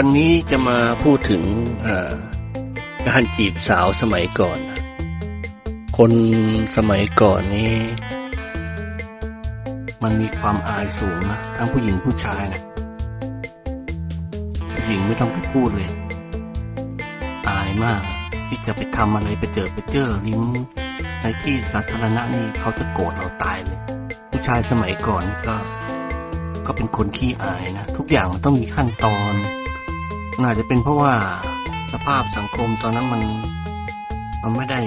วันนี้จะมาพูดถึงการจีบสาวสมัยก่อน คนสมัยก่อนนี้มันมีความอายสูงนะทั้งผู้หญิงผู้ชายนะผู้หญิงไม่ต้องไปพูดเลย อายมากที่จะไปทำอะไรไปเจอไปเจอลิ้มในที่สาธารณะนี่เขาจะโกรธเราตายเลย ผู้ชายสมัยก่อนก็ ก็เป็นคนขี้อายนะ ทุกอย่างมันต้องมีขั้นตอน อาจจะเป็นเพราะว่าสภาพสังคมตอนนั้นมัน มันไม่ได้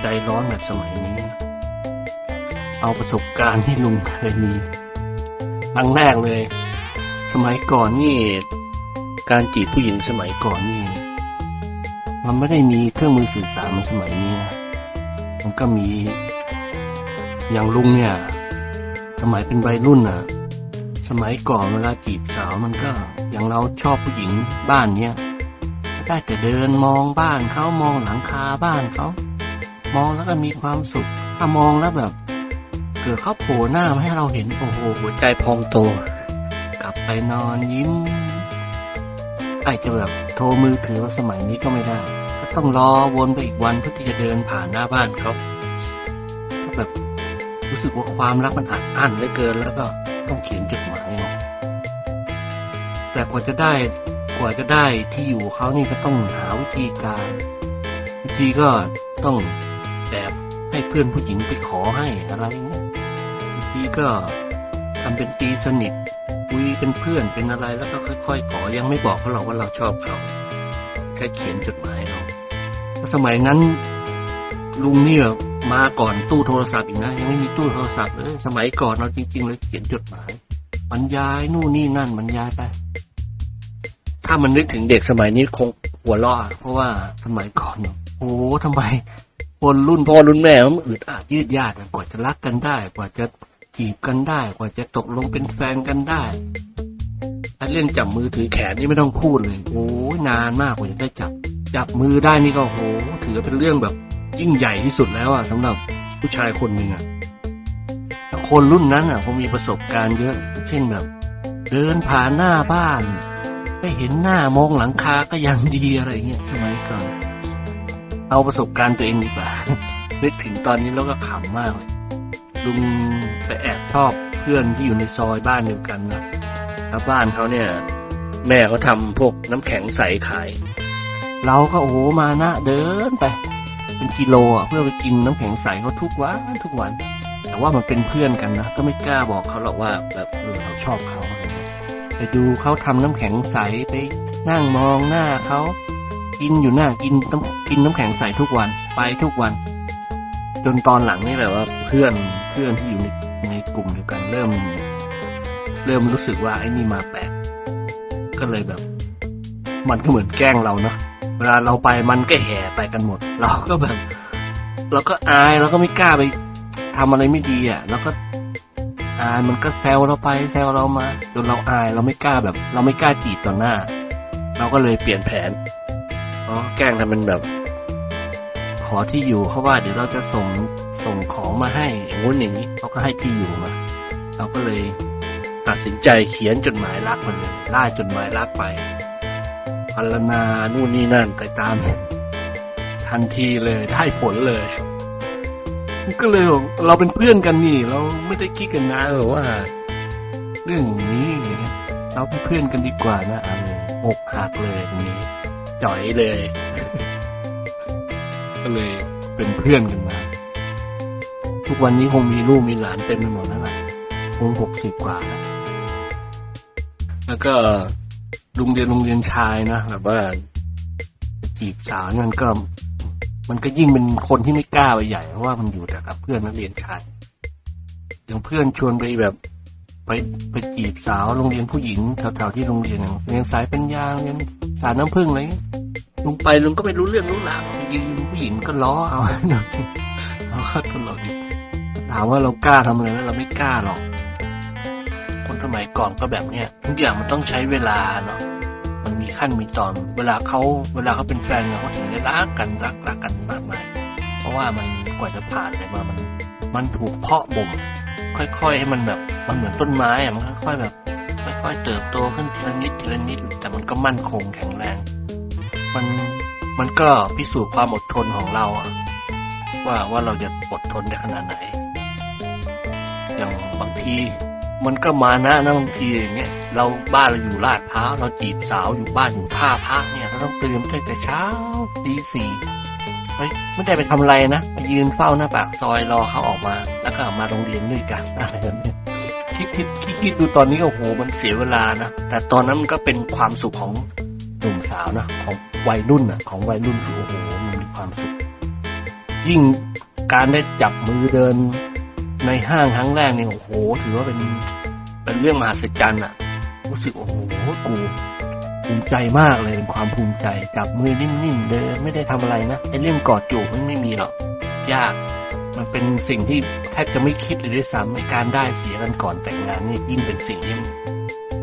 ใจร้อนแบบสมัยนี้ เอาประสบการณ์ที่ลุงเคยมีครั้งแรกเลย สมัยก่อนนี่ การจีบผู้หญิงสมัยก่อนนี่ มันไม่ได้มีเครื่องมือสื่อสารมันสมัยนี้นะมันก็มี อย่างลุงเนี่ย สมัยเป็นวัยรุ่นน่ะ สมัยก่อนเวลาจีบสาวมันก็ อย่างเราชอบผู้หญิงบ้านเนี้ยได้แต่เดินมองบ้านเขามองหลังคาบ้านเขามองแล้วก็มีความสุขถ้ามองแล้วแบบ เกิดเขาโผล่หน้ามาให้เราเห็นโอ้โหหัวใจพองโต กลับไปนอนยิ้มไอาจจะแบบโทรมือถือว่าสมัยนี้ก็ไม่ได้ ก็ต้องรอวนไปอีกวันเพื่อที่จะเดินผ่านหน้าบ้านเขาก็แบบ รู้สึกว่าความรักมันอัดอั้นเหลือเกินแล้วก็ต้องเขียน แต่กว่าจะได้กว่าจะได้ที่อยู่เขานี่ก็ต้องหาวิธีการวิธีก็ต้องแบบให้เพื่อนผู้หญิงไปขอให้อะไรเงี้ยวิธีก็ทำเป็นตีสนิทคุยเป็นเพื่อนเป็นอะไรแล้วก็ค่อย ๆ ขอยังไม่บอกเขาหรอกว่าเราชอบเขาแค่เขียนจดหมายเอาสมัยนั้น ลุงเนี่ยมาก่อนตู้โทรศัพท์อีกนะยังไม่มีตู้โทรศัพท์เลยสมัยก่อนเราจริงๆเลยเขียนจดหมายบรรยายนู่นนี่นั่นบรรยายไป ถ้ามันนึกถึงเด็กสมัยนี้คงหัวเราะเพราะว่าสมัยก่อนโอ้ทำไม คนรุ่นพ่อรุ่นแม่มันอึดอัดยืดยาดกว่าจะรักกันได้ กว่าจะจีบกันได้ กว่าจะตกลงเป็นแฟนกันได้ถ้าเล่นจับมือถือแขนนี่ไม่ต้องพูดเลย โอ้ยนานมากกว่าจะได้จับ จับมือได้นี่ก็โหถือเป็นเรื่องแบบยิ่งใหญ่ที่สุดแล้วอะสำหรับผู้ชายคนหนึ่งอะคนรุ่นนั้นอะเขามีประสบการณ์เยอะ เช่นแบบ เดินผ่านหน้าบ้าน ได้เห็นหน้ามองหลังคาก็ยังดีอะไรเงี้ยสมัยก่อน เอาประสบการณ์ตัวเองดีกว่านึกถึงตอนนี้แล้วก็ขำมากเลยลุงไปแอบชอบเพื่อนที่อยู่ในซอยบ้านเดียวกันนะแล้วบ้านเขาเนี่ย แม่เขาทำพวกน้ำแข็งใสขาย เราก็โอ้โหมานะเดินไป เป็นกิโลอะเพื่อไปกินน้ำแข็งใสเขาทุกวันทุกวัน แต่ว่ามันเป็นเพื่อนกันนะก็ไม่กล้าบอกเขาหรอกว่าแบบเออเราชอบเขา ดูเขาทำน้ำแข็งใสไปนั่งมองหน้าเขากินอยู่หน้ากินน้ำกินน้ำแข็งใสทุกวันไปทุกวัน จนตอนหลังนี่แบบว่าเพื่อนเพื่อนที่อยู่ในในกลุ่มเดียวกันเริ่ม เริ่มรู้สึกว่าไอ้นี่มาแปลกก็เลยแบบ มันก็เหมือนแกล้งเราเนาะเวลาเราไปมันก็แห่ไปกันหมด เราก็แบบ เราก็อายเราก็ไม่กล้าไปทำอะไรไม่ดีอะแล้วก็ อายมันก็แซวเราไปแซวเรามาจนเราอายเราไม่กล้าแบบ เราไม่กล้าจีบต่อหน้า เราก็เลยเปลี่ยนแผนอ๋อแกล้งทำเป็นแบบ ขอที่อยู่เขาว่าเดี๋ยวเราจะส่งส่งของมาให้อย่างงู้นอย่างนี้เขาก็ให้ที่อยู่มาเราก็เลยตัดสินใจเขียนจดหมายรักมาเลยล่าจดหมายรักไปพัลนานู่นนี่นั่นไปตามทันทีเลยได้ผลเลย ก็เลยบอกเราเป็นเพื่อนกันนี่ เราไม่ได้คิดกันนะหรือว่า เรื่องนี้อย่างเงี้เราเป็นเพื่อนกันดีกว่านะอะไรอกหักเลยตรงนี้จ่อยเลย ก็เลยเป็นเพื่อนกันมาทุกวันนี้คงมีลูกมีหลานเต็มไปหมดแล้วล่ะคงหกสิบกว่าแล้วแล้วก็โรงเรียนโรงเรียนชายนะแบบว่าจีบสาวเนี่นก็ มันก็ยิ่งเป็นคนที่ไม่กล้าไปใหญ่เพราะว่ามันอยู่แต่กับเพื่อนนักเรียนชายอย่างเพื่อนชวนไปแบบ ไปไปจีบสาวโรงเรียนผู้หญิงแถวๆที่โรงเรียนอย่างเรียนสายเปัญญาเรียนสายน้ำผึ้งอะไรเงี้ยลุงไปลุงก็ไม่รู้เรื่องรู้ราวไปยืนผู้หญิงก็ล้อเอาเราก็ตลกดีถามว่าเรากล้าทำอะไรไหมเราไม่กล้าหรอก คนสมัยก่อนก็แบบเนี้ยทุกอย่างมันต้องใช้เวลาเนาะ ขั้นมีตอน เวลาเขาเวลาเขาเป็นแฟนเขาถึงได้รักกันรักรักกันมากมายเพราะว่ามันกว่าจะผ่านอะไรมามัน มันถูกเพาะบ่มค่อยๆให้มันแบบมันเหมือนต้นไม้อะมันค่อยๆแบบค่อยๆเติบโตขึ้นทีละนิดทีละนิด แต่มันก็มั่นคงแข็งแรง มันมันก็พิสูจน์ความอดทนของเราอะว่าว่าเราจะอดทนได้ขนาดไหน อย่างบางที มันก็มานะนะบางทีอย่างเงี้ยเราบ้านเราอยู่ลาดพร้าวเราจีบสาวอยู่บ้านอยู่ท่าพระเนี่ยเราต้องตื่นตั้งแต่เช้าตีสี่เฮ้ยไม่ได้ไปทำอะไรนะไปยืนเฝ้าหน้าปากซอยรอเขาออกมา แล้วก็มาโรงเรียนด้วยกันอะไรแบบนี้คิดคิดคิดดูตอนนี้โอ้โหมันเสียเวลานะแต่ตอนนั้นมันก็เป็นความสุขของหนุ่มสาวนะของวัยรุ่นอะของวัยรุ่นคือโอ้โหมันมีความสุข ยิ่งการได้จับมือเดิน ในห้างครั้งแรกเนี่ยโอ้โห ถือว่าเป็นเป็นเรื่องมหัศจรรย์อะรู้สึกโอ้โหกูภูมิใจมากเลยเป็นความภูมิใจจับมือนิ่มๆเดินไม่ได้ทำอะไรนะไอ้เรื่องกอดจูบมันไม่มีหรอกยาก มันเป็นสิ่งที่แทบจะไม่คิดเลยด้วยซ้ำในการได้เสียกันก่อนแต่งงานนี่ยิ่งเป็นสิ่งที่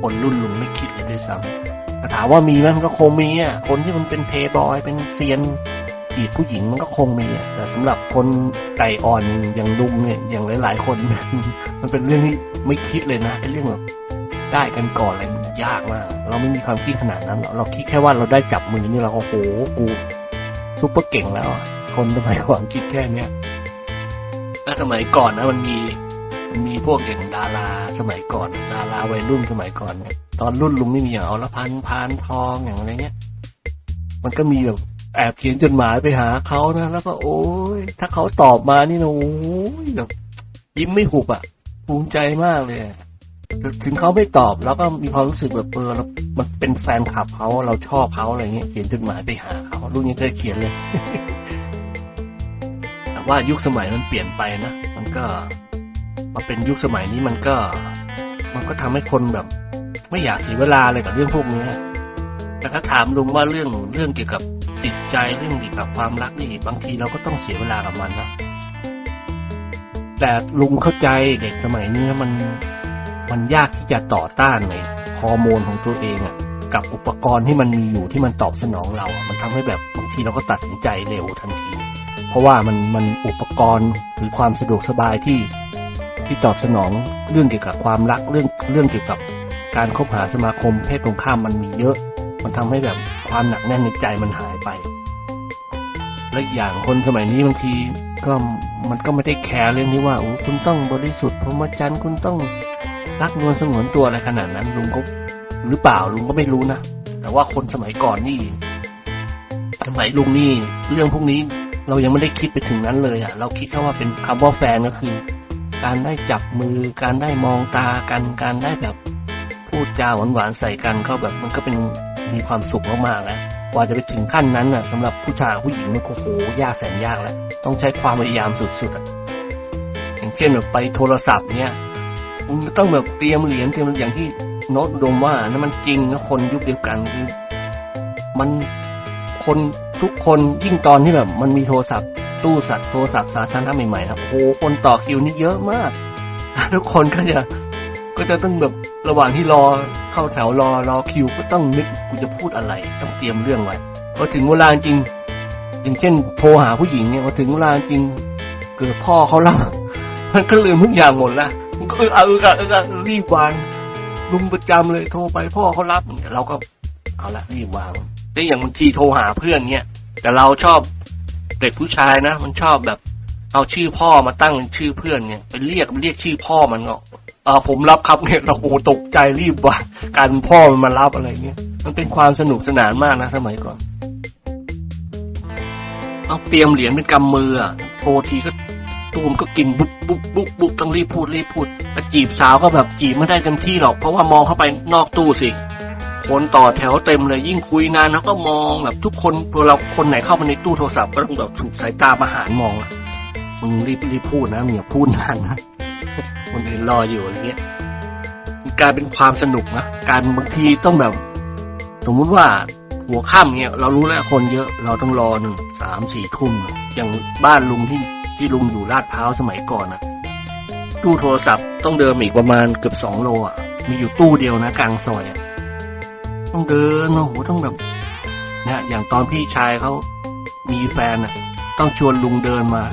คนรุ่นลุงไม่คิดเลยด้วยซ้ำแต่ถามว่ามีไหมมันก็คงมีอะคนที่มันเป็นเพย์บอยเป็นเซียน จีบผู้หญิงมันก็คงมีอะแต่สำหรับคนไก่อ่อนอย่างลุงเนี่ยอย่างหลาย ๆ คน มันเป็นเรื่องที่ไม่คิดเลยนะไอ้เรื่องแบบได้กันก่อนอะไรมันยากมาก เราไม่มีความคิดขนาดนั้นหรอกเราคิดแค่ว่าเราได้จับมือนี่เราก็โหกูซุปเปอร์เก่งแล้ว คนสมัยก่อนคิดแค่เนี้ยแล้วสมัยก่อนนะมันมีมันมีพวกอย่างดาราสมัยก่อน ดาราวัยรุ่นสมัยก่อนเนี่ยตอนรุ่นลุงไม่มีอย่างเอาละพันพานทองอย่างอะไรเนี้ย มันก็มีแบบ แอบเขียนจดหมายไปหาเขานะ แล้วก็โอ้ยถ้าเขาตอบมานี่นะโอ้ยแบบยิ้มไม่หุบอะ ภูมิใจมากเลยถึงเขาไม่ตอบเราก็มีความรู้สึกแบบเออเรามันเป็นแฟนคลับเขาเราชอบเขาอะไรเงี้ยเขียนจดหมายไปหาเขาลูกยังเคยเขียนเลยแต่ว่ายุคสมัยมันเปลี่ยนไปนะมันก็มาเป็นยุคสมัยนี้มันก็ มันก็ทำให้คนแบบ ไม่อยากเสียเวลาเลยกับเรื่องพวกนี้แต่ถ้าถามลุงว่าเรื่องเรื่องเกี่ยวกับ จิตใจเรื่องเกี่ยวกับความรักนี่บางทีเราก็ต้องเสียเวลากับมันนะแต่ลุงเข้าใจเด็กสมัยนี้มันมันยากที่จะต่อต้านในฮอร์โมนของตัวเองอะกับอุปกรณ์ที่มันมีอยู่ที่มันตอบสนองเรา มันทำให้แบบบางทีเราก็ตัดสินใจเร็วทันที เพราะว่ามันมันอุปกรณ์หรือความสะดวกสบายที่ที่ตอบสนองเรื่องเกี่ยวกับความรักเรื่องเรื่องเกี่ยวกับการคบหาสมาคมเพศตรงข้ามมันมีเยอะ มันทำให้แบบความหนักแน่นในใจมันหาย ไปและอีกอย่างคนสมัยนี้บางทีก็มันก็ไม่ได้แคร์เรื่องนี้ว่าโอ้คุณต้องบริสุทธิ์พรหมจรรย์คุณต้องรักนวลสงวนตัวอะไรขนาดนั้นลุงก็หรือเปล่าลุงก็ไม่รู้นะแต่ว่าคนสมัยก่อนนี่สมัยลุงนี่ เรื่องพวกนี้เรายังไม่ได้คิดไปถึงนั้นเลยอะเราคิดแค่ว่าเป็นคำว่าแฟนก็คือ การได้จับมือ การได้มองตากันการได้แบบพูดจาหวานๆใส่กันก็แบบมันก็เป็นมีความสุขมากๆแล้ว กว่าจะไปถึงขั้นนั้นน่ะสำหรับผู้ชายผู้หญิงมันก็โหยากแสนยากแล้ว ต้องใช้ความพยายามสุดๆอะอย่างเช่นแบบไปโทรศัพท์เนี่ยมันต้องแบบเตรียมเหรียญเตรียมอย่างที่โน้ตดมว่านั่นมันจริงนะคนยุคเดียวกันคือมันคนทุกคนยิ่งตอนที่แบบ มันมีโทรศัพท์ ตู้สัตว์โทรศัพท์สาธารณะใหม่ๆนะโหคนต่อคิวนี่เยอะมาก ทุกคนก็จะ ก็จะต้องแบบระหว่างที่รอเข้าแถวรอรอคิวก็ต้องนึกกูจะพูดอะไร ต้องเตรียมเรื่องไว้พอถึงเวลาจริง อย่างเช่นโทรหาผู้หญิงเนี่ยพอถึงเวลาจริง เกิดพ่อเขารับมันก็ลืมทุกอย่างหมดละมันก็เออเออเออรีบวางลุงประจำเลยโทรไปพ่อเขารับเราก็เอาละรีบวางแต่อย่างบางทีโทรหาเพื่อนเนี่ยแต่เราชอบเด็กผู้ชายนะ มันชอบแบบ เอาชื่อพ่อมาตั้งชื่อเพื่อนเนี่ยไปเรียกเรียกชื่อพ่อมันก็เออผมรับครับเนี่ยเราโอ้ตกใจรีบว่าการพ่อมันมารับอะไรเงี้ยมันเป็นความสนุกสนานมากนะสมัยก่อน เอาเตรียมเหรียญเป็นกำมืออะโทรทีก็ตูมก็กินบุ๊บบุ๊บบุ๊บบุ๊บต้องรีบพูดรีบพูดแต่จีบสาวก็แบบจีบไม่ได้เต็มที่หรอก เพราะว่ามองเข้าไปนอกตู้สิคนต่อแถวเต็มเลยยิ่งคุยนานแล้วก็มองแบบทุกคนพอเราคนไหนเข้ามาในตู้โทรศัพท์ก็ต้องแบบถูกสายตาประหารมองอะ มึงรีบรีบพูดนะมึงอย่าพูดนานนะคนอื่นรออยู่อะไรเงี้ยกลายเป็นความสนุกนะการบางทีต้องแบบ สมมุติว่าหัวค่ำเนี่ยเรารู้แล้วคนเยอะเราต้องรอหนึ่งสามสี่ทุ่มอย่างบ้านลุงที่ที่ลุงอยู่ลาดพร้าวสมัยก่อนนะตู้โทรศัพท์ต้องเดินอีกประมาณเกือบสองโลอะ มีอยู่ตู้เดียวนะกลางซอยอะต้องเดินโอ้โหต้องแบบนี่ยอย่างตอนพี่ชายเขามีแฟนอะ ต้องชวนลุงเดินมา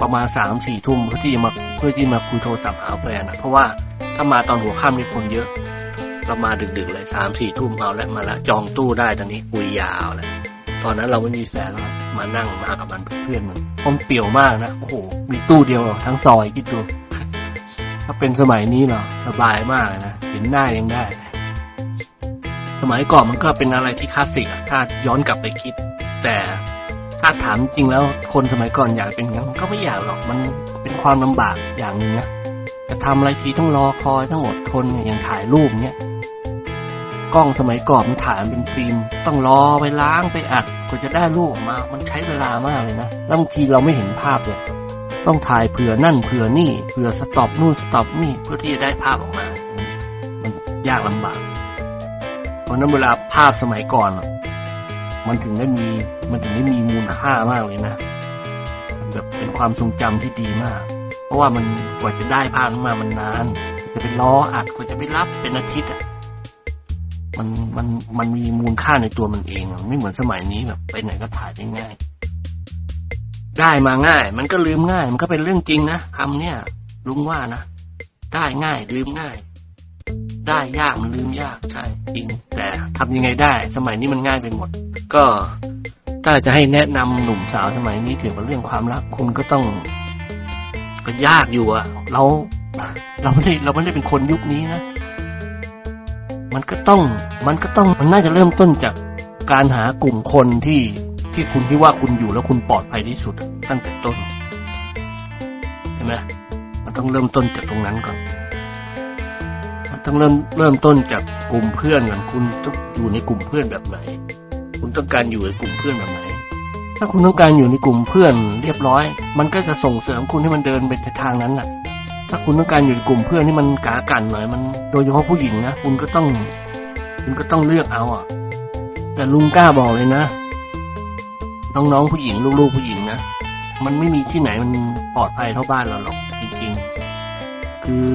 ประมาณสามสี่ทุ่มเพื่อที่มาเพื่อที่มาคุยโทรศัพท์หาแฟนอะเพราะว่าถ้ามาตอนหัวค่ำนี่คนเยอะเรามาดึกๆเลยสามสี่ทุ่มเอาแล้วมาแล้วจองตู้ได้ตอนนี้คุยยาวแล้วตอนนั้นเราไม่มีแฟนแล้วมานั่งมากับมันเพื่อนมันห้องเปี่ยวมากนะโอ้โหมีตู้เดียวทั้งซอยคิดดูถ้าเป็นสมัยนี้เหรอสบายมากเลยนะเห็นหน้ายังได้ สมัยก่อนมันก็เป็นอะไรที่คลาสสิกถ้าย้อนกลับไปคิด แต่ ถ้าถามจริงแล้วคนสมัยก่อนอยากเป็นงั้นก็ไม่อยากหรอกมันเป็นความลำบากอย่างหนึ่งนะจะทำอะไรทีต้องรอคอยต้องอดทนอย่างถ่ายรูปเนี้ยกล้องสมัยก่อนมันถ่ายมันเป็นฟิล์มต้องรอไปล้างไปอัดกว่าจะได้รูปออกมา มันใช้เวลามากเลยนะแล้วบางทีเราไม่เห็นภาพเลยต้องถ่ายเผื่อนั่นเผื่อนี่เผื่อสต็อปนู่นสต็อปนี่เพื่อที่จะได้ภาพออกมา มันยากลำบากเพราะนั้นเวลาภาพสมัยก่อนอ มันถึงได้มีมันถึงได้มีมูลค่ามากเลยนะแบบเป็นความทรงจำที่ดีมาก เพราะว่ามันกว่าจะได้ภาพนั้นมามันนาน จะเป็นล้ออัดกว่าจะไปรับเป็นอาทิตย์อะมันมันมันมีมูลค่าในตัวมันเองไม่เหมือนสมัยนี้แบบไปไหนก็ถ่ายได้ง่าย ได้มาง่าย มันก็ลืมง่าย มันก็เป็นเรื่องจริงนะคำเนี่ยลุงว่านะได้ง่ายลืมง่าย ได้ยากมันลืมยากใช่จริง แต่ทำยังไงได้ สมัยนี้มันง่ายไปหมด ก็ถ้าจะให้แนะนำหนุ่มสาวสมัยนี้เกี่ยวกับเรื่องความรักคุณก็ต้อง ก็ยากอยู่อะเราเราไม่ได้เราไม่ได้เป็นคนยุคนี้นะมันก็ต้อง มันก็ต้องมันน่าจะเริ่มต้นจากการหากลุ่มคนที่ที่คุณคิดว่าคุณอยู่แล้วคุณปลอดภัยที่สุดตั้งแต่ต้นใช่ไหมมันต้องเริ่มต้นจากตรงนั้นก่อน ต้องเริ่มเริ่มต้นจากกลุ่มเพื่อนก่อนคุณต้องอยู่ในกลุ่มเพื่อนแบบไหน คุณต้องการอยู่ในกลุ่มเพื่อนแบบไหน ถ้าคุณต้องการอยู่ในกลุ่มเพื่อนเรียบร้อย มันก็จะส่งเสริมคุณให้มันเดินไปในทางนั้นแหละถ้าคุณต้องการอยู่ในกลุ่มเพื่อนที่มันกากันหน่อยมันโดยเฉพาะผู้หญิงนะคุณก็ต้อง คุณก็ต้องเลือกเอาอะ แต่ลุงกล้าบอกเลยนะน้องๆผู้หญิงลูกๆผู้หญิงนะมันไม่มีที่ไหนมันปลอดภัยเท่าบ้านเราหรอกจริงๆ คือ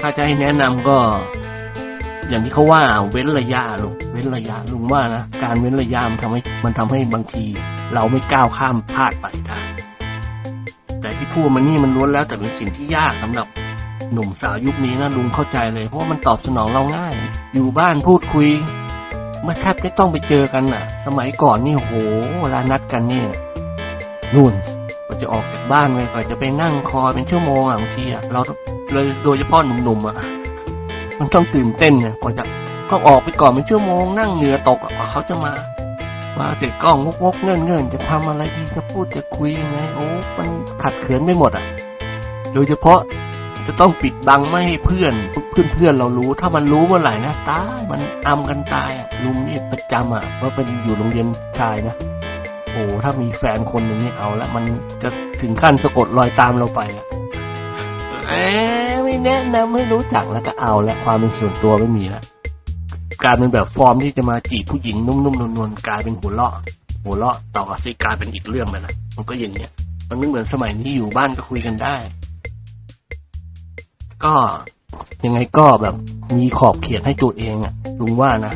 ถ้าจะให้แนะนำก็ อย่างที่เขาว่าเว้นระยะลุงเว้นระยะลุงว่านะการเว้นระยะมันทำให้มันทำให้บางที เราไม่ก้าวข้ามพลาดไปได้แต่ที่พูดมานี่มันล้วนแล้วแต่เป็นสิ่งที่ยากสำหรับหนุ่มสาวยุคนี้นะลุงเข้าใจเลย เพราะมันตอบสนองเราง่าย อยู่บ้านพูดคุยไม่แทบไม่ต้องไปเจอกันน่ะ สมัยก่อนนี่โหเวลานัดกันเนี่ยนู่นกว่าจะออกจากบ้านไปกว่าจะไปนั่งคอยเป็นชั่วโมงอะบางทีอะเรา เลยโดยเฉพาะหนุ่มๆอะ มันต้องตื่นเต้นเนี่ยกว่าจะก็ออกไปก่อนเป็นชั่วโมงนั่งเหนือตกกว่าเขาจะมา มาเสร็จก็งกงกๆเงื่อนเงื่อนๆจะทำอะไรดีจะพูดจะคุยยังไงโอ้มันขัดเขินไปหมดอะ โดยเฉพาะจะต้องปิดบังไม่ให้เพื่อนเพื่อนเพื่อนๆเรารู้ ถ้ามันรู้เมื่อไหร่นะตามันอำกันตายอะลุงนี่ประจำอะเพราะเป็นอยู่โรงเรียนชายนะโอ้ถ้ามีแฟนคนหนึ่งนี่เอาละมันจะถึงขั้นสะกดรอยตามเราไปอะ อ๊ะไม่แนะนำไม่รู้จักแล้วก็เอาแล้วความเป็นส่วนตัวไม่มีล้วกลายเป็นแบบฟอร์มที่จะมาจีบผู้หญิงนุ่มๆนวลๆกลายเป็นหัวเราะหัวเราะต่อกับซิกลายเป็นอีกเรื่องไปละมันก็อย่างเนี้ย มันไม่เหมือนสมัยนี้อยู่บ้านก็คุยกันได้ ก็ยังไงก็แบบมีขอบเขตให้ตัวเองอะลุงว่านะ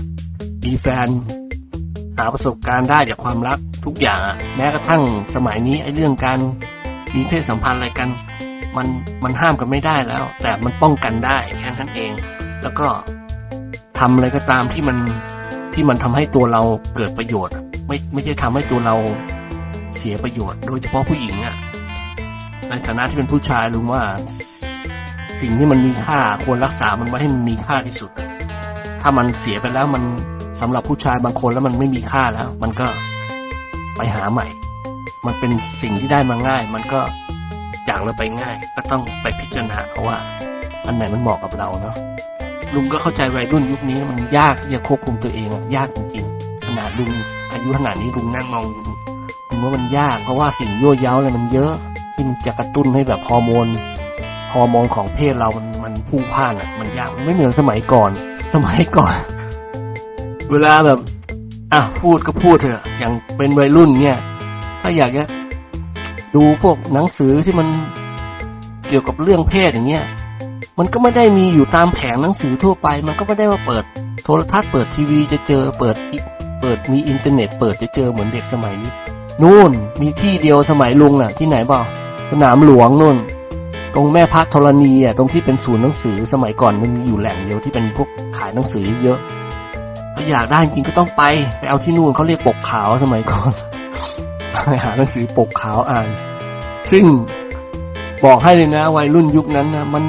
มีแฟน หาประสบการณ์ได้จากความรักทุกอย่างอะแม้กระทั่งสมัยนี้ไอ้เรื่องการมีเพศสัมพันธ์อะไรกัน มันมันห้ามกันไม่ได้แล้ว แต่มันป้องกันได้แค่นั้นเอง แล้วก็ทำอะไรก็ตามที่มันที่มันทำให้ตัวเราเกิดประโยชน์ ไม่ไม่ใช่ทำให้ตัวเราเสียประโยชน์ โดยเฉพาะผู้หญิงอะในฐานะที่เป็นผู้ชายลุงว่าสิ่งที่มันมีค่าควรรักษามันไว้ให้มันมีค่าที่สุด ถ้ามันเสียไปแล้วมันสำหรับผู้ชายบางคนแล้วมันไม่มีค่าแล้ว มันก็ไปหาใหม่ มันเป็นสิ่งที่ได้มาง่าย มันก็ จากเราไปง่าย ก็ต้องไปพิจารณาเพราะว่า อันไหนมันเหมาะกับเราเนาะลุงก็เข้าใจวัยรุ่นยุคนี้มันยากที่จะควบคุมตัวเองอะยากจริงๆขนาดลุงอายุขนาดนี้ลุงนั่งมองลุงว่ามันยาก เพราะว่าสิ่งยั่วเย้าอะไรมันเยอะที่มันจะกระตุ้นให้แบบฮอร์โมนฮอร์โมนของเพศเรามันมันพุ่งพ่านอะมันยากมันไม่เหมือนสมัยก่อน สมัยก่อน เวลาแบบอะพูดก็พูดเถอะอย่างเป็นวัยรุ่นเนี่ย ถ้าอยากจะ ดูพวกหนังสือที่มันเกี่ยวกับเรื่องเพศอย่างเงี้ย มันก็ไม่ได้มีอยู่ตามแผงหนังสือทั่วไป มันก็ไม่ได้ว่าเปิด โทรทัศน์เปิดทีวีจะเจอเปิดเปิดมีอินเทอร์เน็ต เปิดจะเจอเหมือนเด็กสมัยนี้นู่นมีที่เดียวสมัยลุงน่ะ ที่ไหนเปล่าสนามหลวงนู่น ตรงแม่พักธรณีอะตรงที่เป็นศูนย์หนังสือสมัยก่อนมันมีอยู่แหล่งเดียวที่เป็นพวกขายหนังสือเยอะถ้าอยากได้จริงก็ต้องไปไปเอาที่นู่นเขาเรียกปกขาวสมัยก่อน ไปหาหนังสือปกขาวอ่าน ซึ่งบอกให้เลยนะวัยรุ่นยุคนั้นนะมัน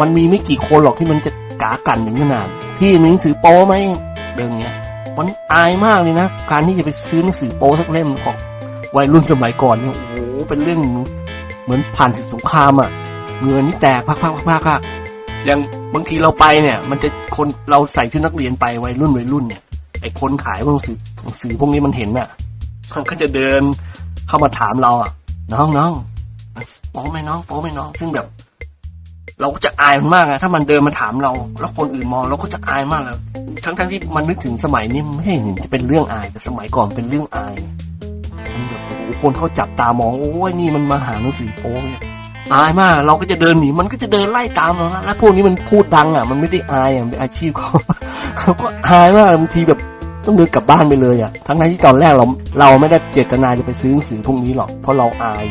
มันมีไม่กี่คนหรอกที่มันจะกากันถึงขนาดพี่มีหนังสือโป้ไหมเรื่องเนี้ยมันอายมากเลยนะ การที่จะไปซื้อหนังสือโป้สักเล่มของวัยรุ่นสมัยก่อนเนี่ยโอ้โหเป็นเรื่องเหมือนผ่านศึกสงครามอะ่ะเงินนี่แตกพักพักพักพักอย่างบางทีเราไปเนี่ย มันจะคนเราใส่ชุดนักเรียนไปวัยรุ่นวัยรุ่นเนี่ยไอ้คนขายหนังสือหนังสือพวกนี้มันเห็นอะ มันก็จะเดินเข้ามาถามเราอะ น้องน้องโป้ไหมน้องโป้ไหมน้อง ซึ่งแบบ เราก็จะอายมันมากอะถ้ามันเดินมาถามเรา แล้วคนอื่นมองเราก็จะอายมากเลยทั้งทั้งๆที่มันนึกถึงสมัยนี้ไม่ใช่เห็นจะเป็นเรื่องอาย แต่สมัยก่อนเป็นเรื่องอายมันแบบโอ้คนเขาจับตามองโอ้ยนี่มันมาหาหนังสือโป๊เนี่ยอายมาก เราก็จะเดินหนีมันก็จะเดินไล่ตามเราแล้วพวกนี้มันพูดดังอะ มันไม่ได้อายอะเป็นอาชีพเขาเขาก็อายมากบางทีแบบ ต้องเดินกลับบ้านไปเลยอะ ทั้งนั้นที่ตอนแรกเราเราไม่ได้เจตนาจะไปซื้อหนังสือพวกนี้หรอก เพราะเราอาย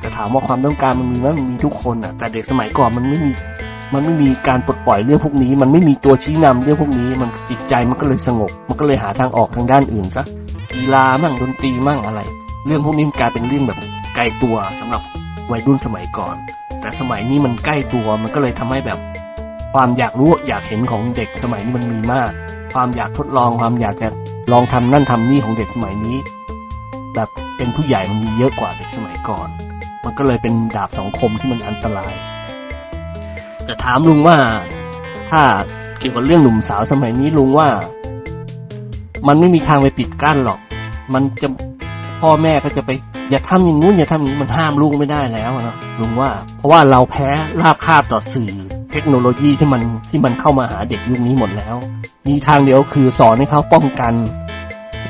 แต่ถามว่าความต้องการมันมีไหมมันมีทุกคนอะ แต่เด็กสมัยก่อนมันไม่มี มันไม่มีการปลดปล่อยเรื่องพวกนี้ มันไม่มีตัวชี้นำเรื่องพวกนี้ มันจิตใจมันก็เลยสงบ มันก็เลยหาทางออกทางด้านอื่นซะกีฬามั่งดนตรีมั่งอะไร เรื่องพวกนี้มันกลายเป็นเรื่องแบบไกลตัวสำหรับวัยรุ่นสมัยก่อน แต่สมัยนี้มันใกล้ตัว มันก็เลยทำให้แบบ ความอยากรู้อยากเห็นของเด็กสมัยนี้มันมีมาก ความอยากทดลองความอยากจะลองทำนั่นทำนี่ของเด็กสมัยนี้ แบบเป็นผู้ใหญ่มันมีเยอะกว่าเด็กสมัยก่อน มันก็เลยเป็นดาบสองคมที่มันอันตราย แต่ถามลุงว่าถ้าเกี่ยวกับเรื่องหนุ่มสาวสมัยนี้ลุงว่า มันไม่มีทางไปปิดกั้นหรอก มันจะพ่อแม่ก็จะไป อย่าทำอย่างงู้นอย่าทำอย่างนี้มันห้ามลูกไม่ได้แล้วนะลุงว่า เพราะว่าเราแพ้ราบคาบต่อสื่อ เทคโนโลยีที่มันที่มันเข้ามาหาเด็กยุคนี้หมดแล้ว มีทางเดียวคือสอนให้เขาป้องกัน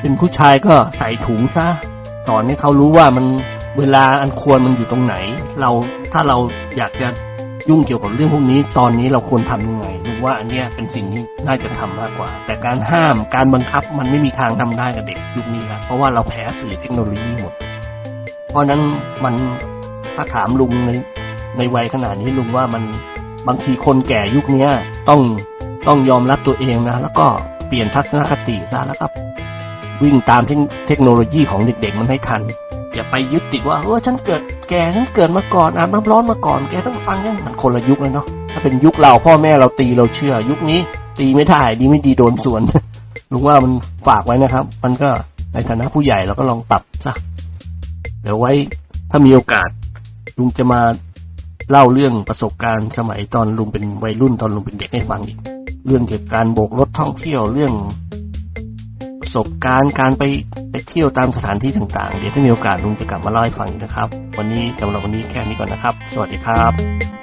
เป็นผู้ชายก็ใส่ถุงซะสอนให้เขารู้ว่ามันเวลาอันควรมันอยู่ตรงไหน เราถ้าเราอยากจะยุ่งเกี่ยวกับเรื่องพวกนี้ ตอนนี้เราควรทำยังไงนึกว่าอันเนี้ยเป็นสิ่งที่น่าจะทำมากกว่า แต่การห้ามการบังคับมันไม่มีทางทำได้กับเด็กยุคนี้แล้วเพราะว่าเราแพ้สื่อเทคโนโลยีหมด เพราะนั้นมันถ้าถามลุงในในวัยขนาดนี้ลุงว่ามัน บางทีคนแก่ยุคนี้ต้องต้องยอมรับตัวเองนะ แล้วก็เปลี่ยนทัศนคติซะแล้วก็วิ่งตามเทคโนโลยีของเด็ก ๆ มันให้ทัน อย่าไปยึดติดว่าเออฉันเกิดแก่ฉันเกิดมาก่อนอาบน้ำร้อนมาก่อนแกต้องฟังยังมันคนละยุคแล้วเนาะถ้าเป็นยุคเราพ่อแม่เราตีเราเชื่อ ยุคนี้ ตีไม่ได้ดีไม่ดีโดนสวนลุงว่ามันฝากไว้นะครับ มันก็ในฐานะผู้ใหญ่เราก็ลองปรับซะเดี๋ยวไว้ถ้ามีโอกาสลุงจะมา เล่าเรื่องประสบการณ์สมัยตอนลุงเป็นวัยรุ่นตอนลุงเป็นเด็กให้ฟังอีก เรื่องเกี่ยวกับการโบกรถท่องเที่ยวเรื่อง ประสบการณ์การไปไปเที่ยวตามสถานที่ต่างๆ เดี๋ยวถ้ามีโอกาสลุงจะกลับมาเล่าให้ฟังนะครับ วันนี้สำหรับวันนี้แค่นี้ก่อนนะครับ สวัสดีครับ